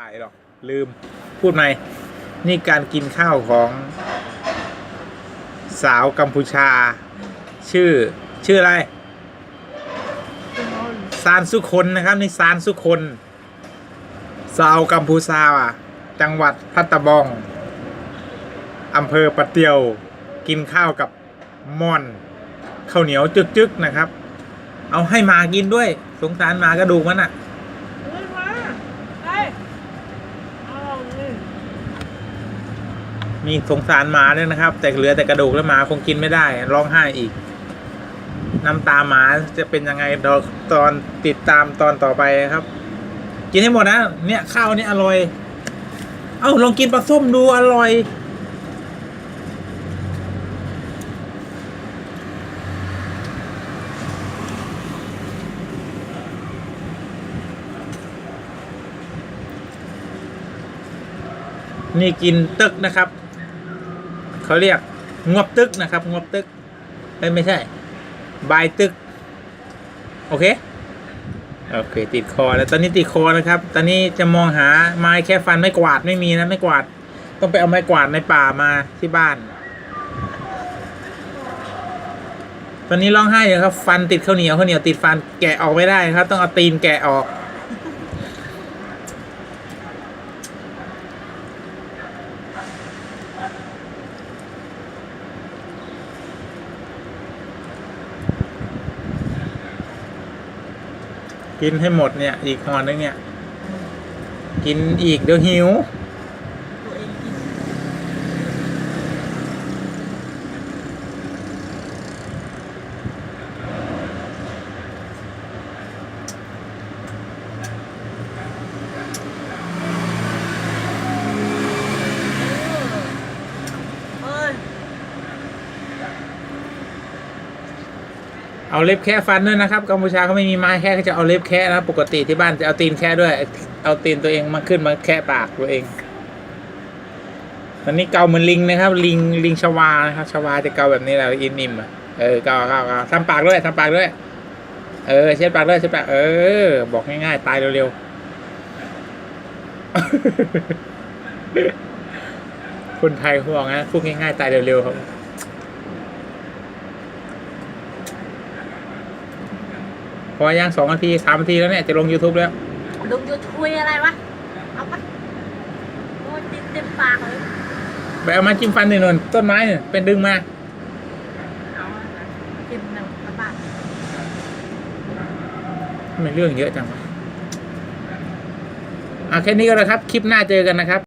ถ่ายหรอกลืมพูดไหมนี่การกินข้าวของสาวกัมพูชา ชื่อชื่ออะไรซานสุคนนะครับนี่ซานสุคนสาวกัมพูชาอะ จังหวัดพัตตบองอำเภอปะเตียวกินข้าวกับม่อนข้าวเหนียวจึกๆนะครับ เอาให้หมากินด้วย สงสารหมากระดูกมันอะ มีสงสารหมาด้วยนะครับ แต่เหลือแต่กระดูกแล้วหมาคงกินไม่ได้ร้องไห้อีก น้ำตาหมาจะเป็นยังไงดอกตอนติดตามตอนต่อไปครับ กินให้หมดนะเนี่ยข้าวนี่อร่อย เอ้าลองกินปลาส้มดูอร่อย นี่กินตึกนะครับ เขาเรียกงบตึกนะครับ งบตึกเอ้ยไม่ใช่ บายตึก โอเค โอเค ติดคอแล้วตอนนี้ติดคอนะครับ ตอนนี้จะมองหาไม้แค่ฟันไม่กวาดไม่มีนะไม่กวาด ต้องไปเอาไม้กวาดในป่ามาที่บ้าน ตอนนี้ร้องไห้อยู่ครับ ฟันติดข้าวเหนียวข้าวเหนียวติดฟันแกะออกไม่ได้ครับ ต้องเอาตีนแกะออก กินให้หมดเนี่ย อีกหอนึงเนี่ย กินอีกเดี๋ยวหิว ตัวเองกิน เฮ้ย เอาเล็บแค่ฟันด้วยนะครับกัมพูชาเขาไม่มีไม้แค่เขาจะเอาเล็บแค่นะปกติที่บ้านจะเอาตีนแค่ด้วย เอาตีนตัวเองมาขึ้นมาแค่ปากตัวเองตอนนี้เกาเหมือนลิงนะครับ ลิงลิงชวานะครับชวาจะเกาแบบนี้แหละอินนิมอะเออเกาเกาเกาทำปากด้วยทำปากด้วย เออเช็ดปากด้วยเช็ดปากเออ บอกง่ายๆตายเร็วๆคนไทยเขาบอกนะพูดง่ายๆตายเร็วๆครับ พอย่างสองนาทีสามนาทีแล้วเนี่ย จะลง YouTube แล้ว ลุงจะคุยอะไรวะ เอาปะโอ้ยติดเต็มปากเลยไปเอามาจิ้มฟันหนึ่งนนต้นไม้เนี่ยเป็นดึงมา เอาอะกินหนึ่งกระบาดทำไมเรื่องเยอะจังวะอะแค่นี้ก็แล้วครับ คลิปหน้าเจอกันนะครับ